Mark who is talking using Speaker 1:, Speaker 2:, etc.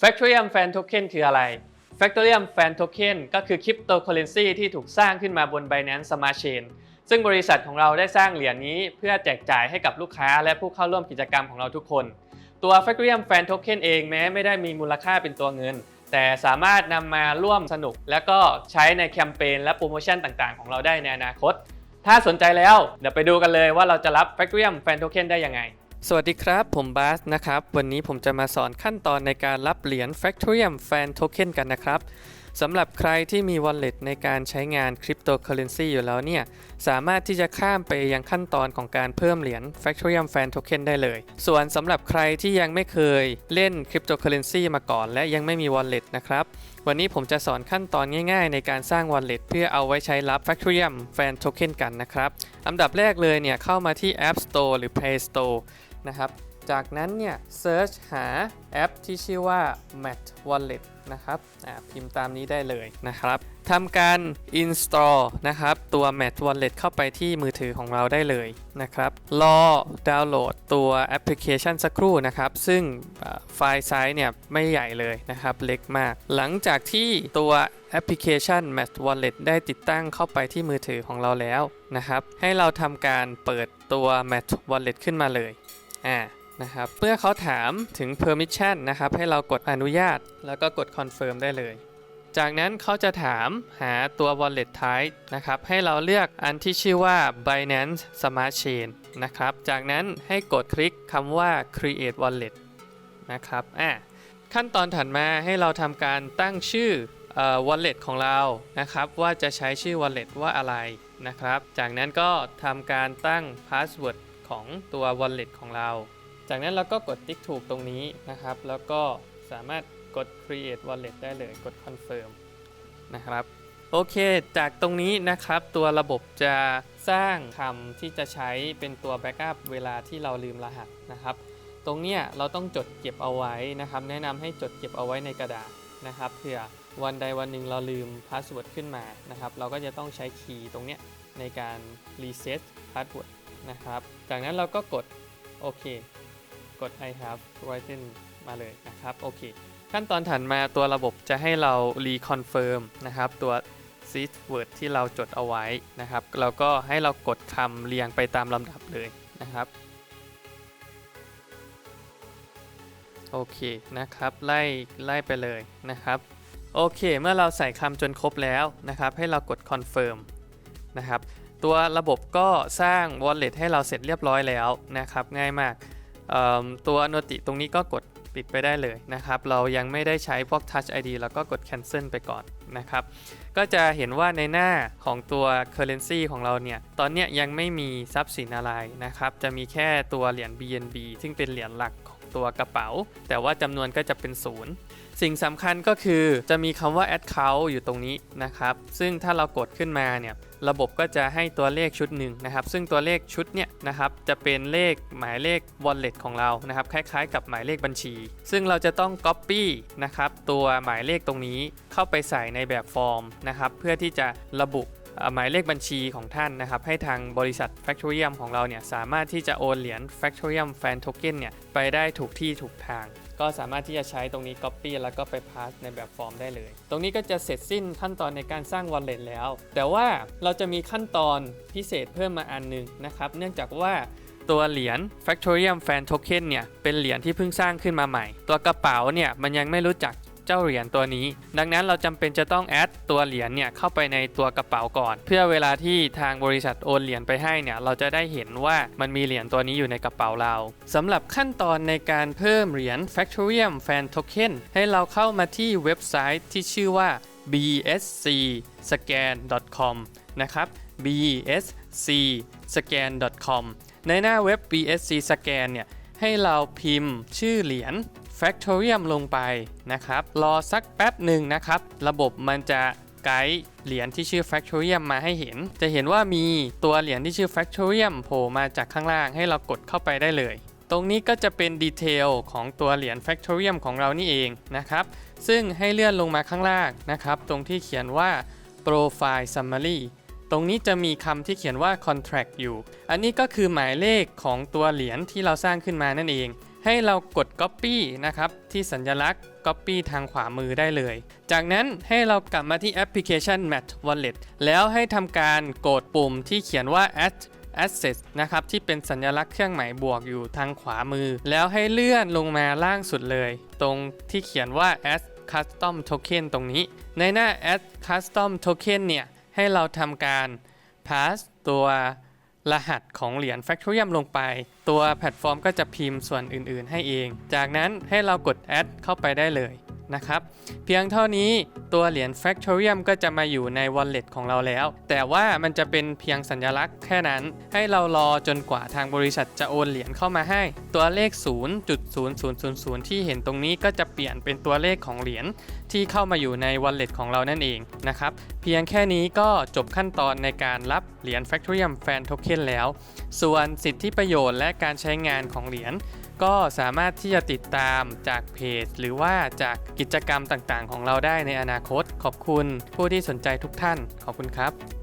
Speaker 1: Factorium Fan Token คืออะไร Factorium Fan Token ก็คือคริปโตเคอเรนซีที่ถูกสร้างขึ้นมาบน Binance Smart Chain ซึ่งบริษัทของเราได้สร้างเหรียญนี้เพื่อแจกจ่ายให้กับลูกค้าและผู้เข้าร่วมกิจกรรมของเราทุกคน ตัว Factorium Fan Token เองแม้ไม่ได้มีมูลค่าเป็นตัวเงิน แต่สามารถนำมาร่วมสนุก และก็ใช้ในแคมเปญและโปรโมชั่นต่างๆ ของเราได้ในอนาคต ถ้าสนใจแล้วเดี๋ยวไปดูกันเลยว่าเราจะรับ Factorium Fan Token ได้ยังไง สวัสดีครับ ผมบาสนะครับ วันนี้ผมจะมาสอนขั้นตอนในการรับเหรียญ Factorium Fan Token กันนะครับสำหรับใครที่มี wallet ในการใช้งาน Cryptocurrency อยู่แล้วเนี่ย สามารถที่จะข้ามไปยังขั้นตอนของการเพิ่มเหรียญ Factorium Fan Token ได้เลย ส่วนสำหรับใครที่ยังไม่เคยเล่น Cryptocurrency มาก่อน และยังไม่มี wallet นะครับวันนี้ผมจะสอนขั้นตอนง่ายๆ ในการสร้าง wallet เพื่อเอาไว้ใช้รับ Factorium Fan Token กันนะครับ อันดับแรกเลยเนี่ยเข้ามาที่ App Store หรือ Play Store นะครับ จากนั้นเนี่ย search หาแอปที่ชื่อว่า Mat Wallet นะครับพิมพ์ตามนี้ได้เลยนะครับทำการ install นะครับตัว Mat Wallet เข้าไปที่มือถือของเราได้เลยนะครับ รอดาวน์โหลดตัวแอปพลิเคชันสักครู่นะครับ ซึ่งไฟล์ไซส์เนี่ยไม่ใหญ่เลยนะครับ เล็กมาก หลังจากที่ตัวแอปพลิเคชัน Mat Wallet ได้ติดตั้งเข้าไปที่มือถือของเราแล้วนะครับ ให้เราทำการเปิดตัว Mat Wallet ขึ้นมาเลย อ่านะครับเมื่อเขาถามถึง permission นะครับให้เรากดอนุญาต แล้วก็กด confirm ได้เลย จากนั้นเขาจะถามหาตัว wallet type นะครับให้เราเลือกอันที่ชื่อว่า Binance Smart Chain นะครับจากนั้นให้กดคลิกคำว่า create wallet นะครับอะขั้นตอนถัดมาให้เราทำการตั้งชื่อออ wallet ของเรานะครับว่าจะใช้ชื่อ wallet ว่าอะไรนะครับ จากนั้นก็ทำการตั้ง password ของตัว wallet ของเรา จากนั้นเราก็กดติ๊กถูกตรงนี้นะครับ แล้วก็สามารถกด create wallet ได้เลย กด confirm นะครับโอเค จากตรงนี้นะครับตัวระบบจะสร้างคำที่จะใช้เป็นตัว backup เวลาที่เราลืมรหัสนะครับ ตรงเนี้ยเราต้องจดเก็บเอาไว้นะครับ แนะนำให้จดเก็บเอาไว้ในกระดาษนะครับเผื่อวันใดวันหนึ่งเราลืมพาสเวิร์ดขึ้นมานะครับ เราก็จะต้องใช้คีย์ตรงเนี้ยในการ reset password นะครับ จากนั้นเราก็กดโอเค กด I have written มาเลยนะครับ โอเค ขั้นตอนถัดมาตัวระบบจะให้เรา reconfirm นะครับ ตัว seed word ที่เราจดเอาไว้นะครับ เราก็ให้เรากดคำเรียงไปตามลำดับเลยนะครับโอเคนะครับไล่ไล่ไปเลยนะครับโอเค เมื่อเราใส่คำจนครบแล้วนะครับ ให้เรากด confirm นะครับ ตัวระบบก็สร้าง wallet ให้เราเสร็จเรียบร้อยแล้วนะครับ ง่ายมาก ตัวโนติตรงนี้ก็กดปิดไปได้เลยนะครับ เรายังไม่ได้ใช้พวก Touch ID แล้วก็กด cancel ไปก่อนนะครับ ก็จะเห็นว่าในหน้าของตัว currency ของเราเนี่ย ตอนเนี้ยยังไม่มีทรัพย์สินอะไรนะครับ จะมีแค่ตัวเหรียญ BNB ซึ่งเป็นเหรียญหลักของตัวกระเป๋า แต่ว่าจำนวนก็จะเป็นศูนย์สิ่งสำคัญก็คือจะมีคำว่า account อยู่ตรงนี้นะครับ ซึ่งถ้าเรากดขึ้นมาเนี่ย ระบบก็จะให้ตัวเลขชุดหนึ่งนะครับ ซึ่งตัวเลขชุดเนี่ยนะครับจะเป็นเลขหมายเลข wallet ของเรานะครับคล้ายๆ กับหมายเลขบัญชี ซึ่งเราจะต้อง copy นะครับตัวหมายเลขตรงนี้เข้าไปใส่ในแบบฟอร์มนะครับเพื่อที่จะระบุ หมายเลขบัญชีของท่านนะครับ ให้ทางบริษัท Factorium ของเราเนี่ยสามารถที่จะโอนเหรียญ Factorium Fan Token เนี่ยไปได้ถูกที่ถูกทาง ก็สามารถที่จะใช้ตรงนี้ Copy แล้วก็ไป Pass ในแบบฟอร์มได้เลย ตรงนี้ก็จะเสร็จสิ้นขั้นตอนในการสร้าง Wallet แล้ว แต่ว่าเราจะมีขั้นตอนพิเศษเพิ่มมาอันหนึงนะครับ เนื่องจากว่าตัวเหรียญ Factorium Fan Token เนี่ยเป็นเหรียญที่เพิ่งสร้างขึ้นมาใหม่ ตัวกระเป๋าเนี่ยมันยังไม่รู้จัก เจ้าเหรียญตัวนี้ ดังนั้นเราจำเป็นจะต้องแอดตัวเหรียญเนี่ยเข้าไปในตัวกระเป๋าก่อน เพื่อเวลาที่ทางบริษัทโอนเหรียญไปให้เนี่ยเราจะได้เห็นว่ามันมีเหรียญตัวนี้อยู่ในกระเป๋าเราสำหรับขั้นตอนในการเพิ่มเหรียญ Factorium Fan Token ให้เราเข้ามาที่เว็บไซต์ที่ชื่อว่า bscscan.com นะครับ bscscan.com ในหน้าเว็บ bsc scan เนี่ยให้เราพิมพ์ชื่อเหรียญ Factorium ลงไปนะครับ รอสักแป๊บหนึ่งนะครับ ระบบมันจะไกด์เหรียญที่ชื่อ Factorium มาให้เห็น จะเห็นว่ามีตัวเหรียญที่ชื่อ Factorium โผล่มาจากข้างล่างให้เรากดเข้าไปได้เลย ตรงนี้ก็จะเป็นดีเทลของตัวเหรียญ Factorium ของเรานี่เองนะครับ ซึ่งให้เลื่อนลงมาข้างล่างนะครับ ตรงที่เขียนว่า Profile Summary ตรงนี้จะมีคำที่เขียนว่า contract อยู่ อันนี้ก็คือหมายเลขของตัวเหรียญที่เราสร้างขึ้นมานั่นเอง ให้เรากด copy นะครับ ที่สัญลักษณ์ Copy ทางขวามือได้เลย จากนั้นให้เรากลับมาที่แอปพลิเคชัน Match Wallet แล้วให้ทำการกดปุ่มที่เขียนว่า add Access นะครับ ที่เป็นสัญลักษณ์เครื่องหมายบวกอยู่ทางขวามือ แล้วให้เลื่อนลงมาล่างสุดเลย ตรงที่เขียนว่า add custom token ตรงนี้ ในหน้า add custom token เนี่ย ให้เราทำการ pass ตัวรหัสของเหรียญ Factorium ลงไป ตัวแพลตฟอร์มก็จะพิมพ์ส่วนอื่นๆ ให้เอง จากนั้นให้เรากด add เข้าไปได้เลย นะครับ เพียงเท่านี้ตัวเหรียญ Factorium ก็จะมาอยู่ใน wallet ของเราแล้ว แต่ว่ามันจะเป็นเพียงสัญลักษณ์แค่นั้น ให้เรารอจนกว่าทางบริษัทจะโอนเหรียญเข้ามาให้ ตัวเลข 0.0000 ที่เห็นตรงนี้ก็จะเปลี่ยนเป็นตัวเลขของเหรียญที่เข้ามาอยู่ใน wallet ของเรานั่นเองนะครับ เพียงแค่นี้ก็จบขั้นตอนในการรับเหรียญ Factorium Fan Token แล้ว ส่วนสิทธิประโยชน์และการใช้งานของเหรียญ ก็สามารถที่จะติดตามจากเพจ หรือว่าจากกิจกรรมต่างๆ ของเราได้ในอนาคต ขอบคุณผู้ที่สนใจทุกท่าน ขอบคุณครับ